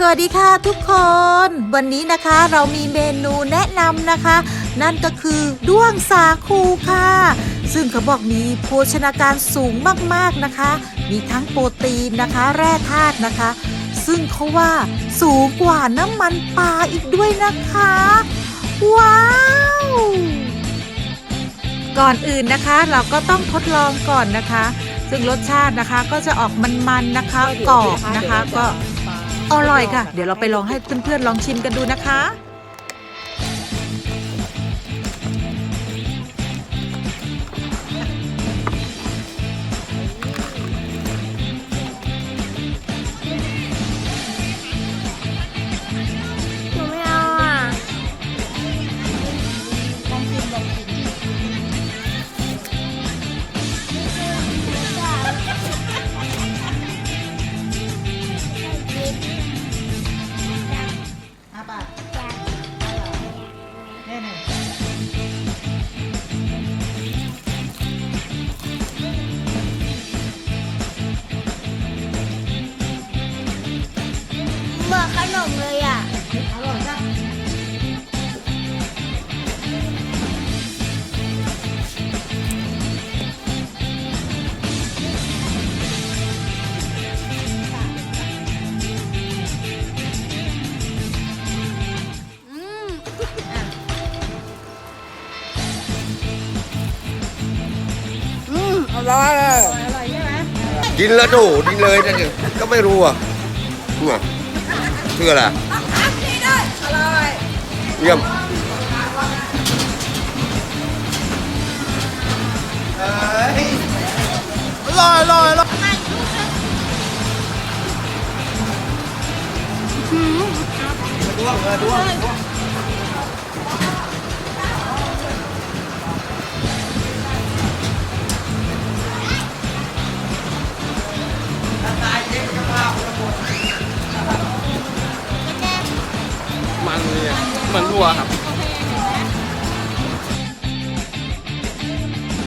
สวัสดีค่ะทุกคน วันนี้นะคะเรามีเมนูแนะนำนะคะ นั่นก็คือด้วงสาคูค่ะ ซึ่งเขาบอกมีโภชนาการสูงมากๆนะคะ มีทั้งโปรตีนนะคะ แร่ธาตุนะคะ ซึ่งเขาว่าสูงกว่าน้ำมันปลาอีกด้วยนะคะ ว้าวก่อนอื่นนะคะเราก็ต้องทดลองก่อนนะคะ ซึ่งรสชาตินะคะก็จะออกมันๆนะคะกรอบนะคะก็ อร่อยค่ะ เดี๋ยวเราไปลองให้เพื่อนๆลองชิมกันดูนะคะ แน่เหมือนขนมเลย ร่อยเลยอร่อยใช่ไหมกินแล้วดูกินเลยนะเนี่ยก็ไม่รู้อะเนี่ยคืออะไรอร่อยเยี่ยมอร่อยอร่อยอร่อยมันเนี่ยเห มือนวัวครับ